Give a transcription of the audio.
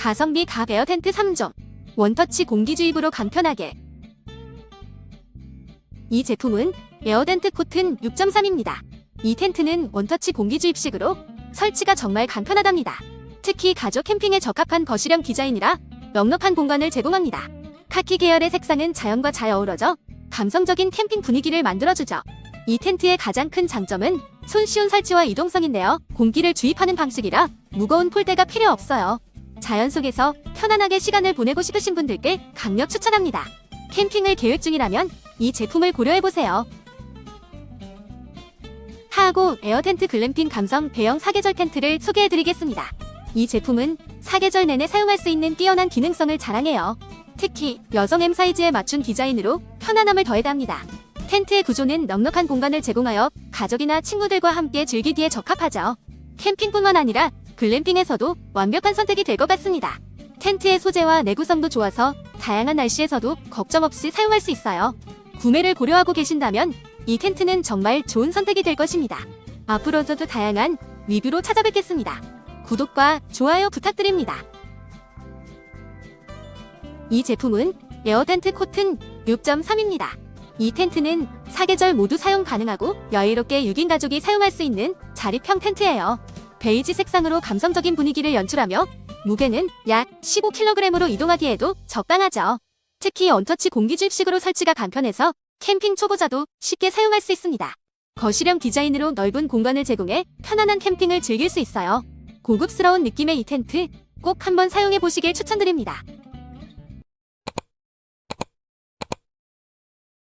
가성비 갑 에어 텐트 3종. 원터치 공기 주입으로 간편하게. 이 제품은 에어 텐트 코튼 6.3입니다. 이 텐트는 원터치 공기 주입식으로 설치가 정말 간편하답니다. 특히 가족 캠핑에 적합한 거실형 디자인이라 넉넉한 공간을 제공합니다. 카키 계열의 색상은 자연과 잘 어우러져 감성적인 캠핑 분위기를 만들어주죠. 이 텐트의 가장 큰 장점은 손쉬운 설치와 이동성인데요. 공기를 주입하는 방식이라 무거운 폴대가 필요 없어요. 자연 속에서 편안하게 시간을 보내고 싶으신 분들께 강력 추천합니다. 캠핑을 계획 중이라면 이 제품을 고려해보세요. 하하고 에어 텐트 글램핑 감성 대형 사계절 텐트를 소개해드리겠습니다. 이 제품은 사계절 내내 사용할 수 있는 뛰어난 기능성을 자랑해요. 특히 여성 M 사이즈에 맞춘 디자인으로 편안함을 더해답니다. 텐트의 구조는 넉넉한 공간을 제공하여 가족이나 친구들과 함께 즐기기에 적합하죠. 캠핑뿐만 아니라 글램핑에서도 완벽한 선택이 될 것 같습니다. 텐트의 소재와 내구성도 좋아서 다양한 날씨에서도 걱정 없이 사용할 수 있어요. 구매를 고려하고 계신다면 이 텐트는 정말 좋은 선택이 될 것입니다. 앞으로도 다양한 리뷰로 찾아뵙겠습니다. 구독과 좋아요 부탁드립니다. 이 제품은 에어 텐트 코튼 6.3입니다. 이 텐트는 사계절 모두 사용 가능하고 여유롭게 6인 가족이 사용할 수 있는 자립형 텐트예요. 베이지 색상으로 감성적인 분위기를 연출하며 무게는 약 15kg으로 이동하기에도 적당하죠. 특히 언터치 공기 주입식으로 설치가 간편해서 캠핑 초보자도 쉽게 사용할 수 있습니다. 거실형 디자인으로 넓은 공간을 제공해 편안한 캠핑을 즐길 수 있어요. 고급스러운 느낌의 이 텐트 꼭 한번 사용해 보시길 추천드립니다.